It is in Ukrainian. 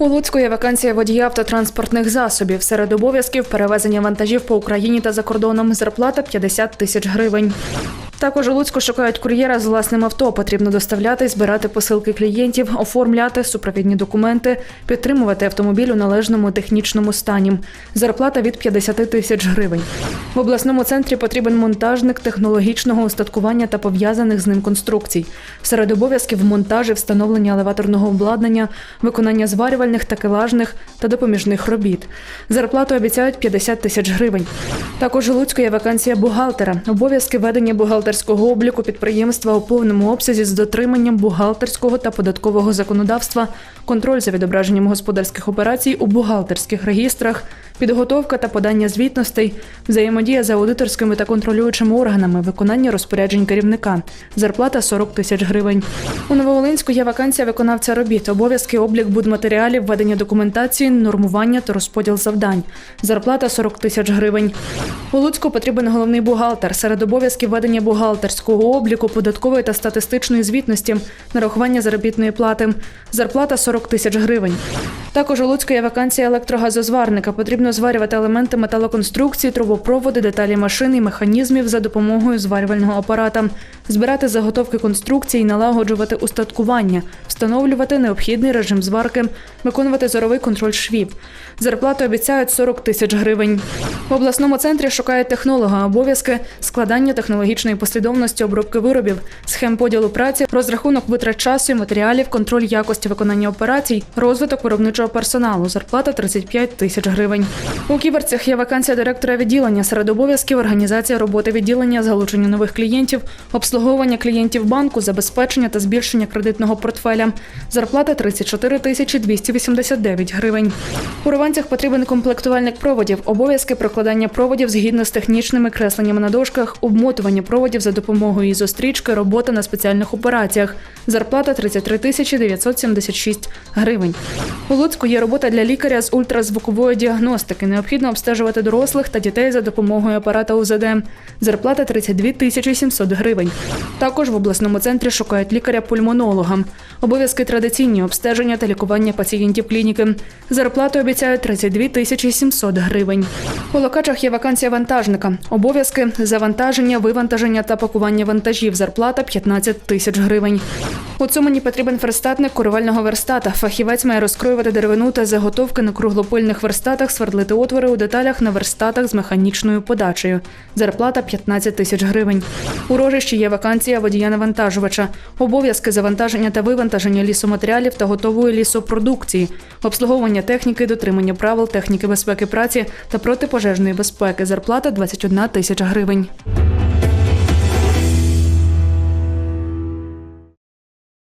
У Луцьку є вакансія водія автотранспортних засобів. Серед обов'язків перевезення вантажів по Україні та за кордоном. Зарплата 50 тисяч гривень. Також у Луцьку шукають кур'єра з власним авто. Потрібно доставляти, збирати посилки клієнтів, оформляти супровідні документи, підтримувати автомобіль у належному технічному стані. Зарплата від 50 тисяч гривень. В обласному центрі потрібен монтажник технологічного устаткування та пов'язаних з ним конструкцій. Серед обов'язків монтаж і встановлення елеваторного обладнання, виконання зварювальних, такелажних та допоміжних робіт. Зарплату обіцяють 50 тисяч гривень. Також у Луцьку є вакансія бухгалтера. Обов'язки ведення бухгалтерського обліку підприємства у повному обсязі з дотриманням бухгалтерського та податкового законодавства, контроль за відображенням господарських операцій у бухгалтерських регістрах, підготовка та подання звітностей, взаємодія з аудиторськими та контролюючими органами, виконання розпоряджень керівника. Зарплата 40 тисяч гривень. У Нововолинську є вакансія виконавця робіт, обов'язки облік будматеріалів, ведення документації, нормування та розподіл завдань. Зарплата 40 тисяч гривень. У Луцьку потрібен головний бухгалтер. Серед обов'язків ведення бухгалтерського обліку, податкової та статистичної звітності, нарахування заробітної плати. Зарплата 40 тисяч гривень. Також у Луцьку є вакансія електрогазозварника. Потрібно зварювати елементи металоконструкції, трубопроводи, деталі машин і механізмів за допомогою зварювального апарата, збирати заготовки конструкцій, налагоджувати устаткування, встановлювати необхідний режим зварки, виконувати зоровий контроль швів. Зарплату обіцяють 40 тисяч гривень. В обласному центрі шукають технолога обов'язки складання технологічної послідовності обробки виробів, схем поділу праці, розрахунок витрат часу, і матеріалів, контроль якості виконання операцій, розвиток виробничого персоналу. Зарплата 35 тисяч гривень. У кіберцях є вакансія директора відділення. Серед обов'язків організація роботи відділення, залучення нових клієнтів, обслуговування клієнтів банку, забезпечення та збільшення кредитного портфеля. Зарплата 34 тисячі 289 гривень. У Рованцях потрібен комплектувальник проводів, обов'язки прокладання проводів згідно з технічними кресленнями на дошках, обмотування проводів за допомогою ізострічки, робота на спеціальних операціях. Зарплата 33 тисячі 976 гривень. Луцьку є робота для лікаря з ультразвукової діагностики. Необхідно обстежувати дорослих та дітей за допомогою апарата УЗД. Зарплата 32 тисячі 700 гривень. Також в обласному центрі шукають лікаря-пульмонолога. Обов'язки традиційні обстеження та лікування пацієнтів клініки. Зарплату обіцяють 32 тисячі 700 гривень. У Локачах є вакансія вантажника. Обов'язки завантаження, вивантаження та пакування вантажів. Зарплата 15 тисяч гривень. У Цумані потрібен верстатник курувального верстата. Фахівець має розкроювати деревину та заготовки на круглопильних верстатах, свердлити отвори у деталях на верстатах з механічною подачею. Зарплата 15 тисяч гривень. У рожищі є вакансія водія-навантажувача. Обов'язки завантаження та вивантаження лісоматеріалів та готової лісопродукції, обслуговування техніки, дотримання правил техніки безпеки праці та протипожежної безпеки. Зарплата 21 тисяча гривень.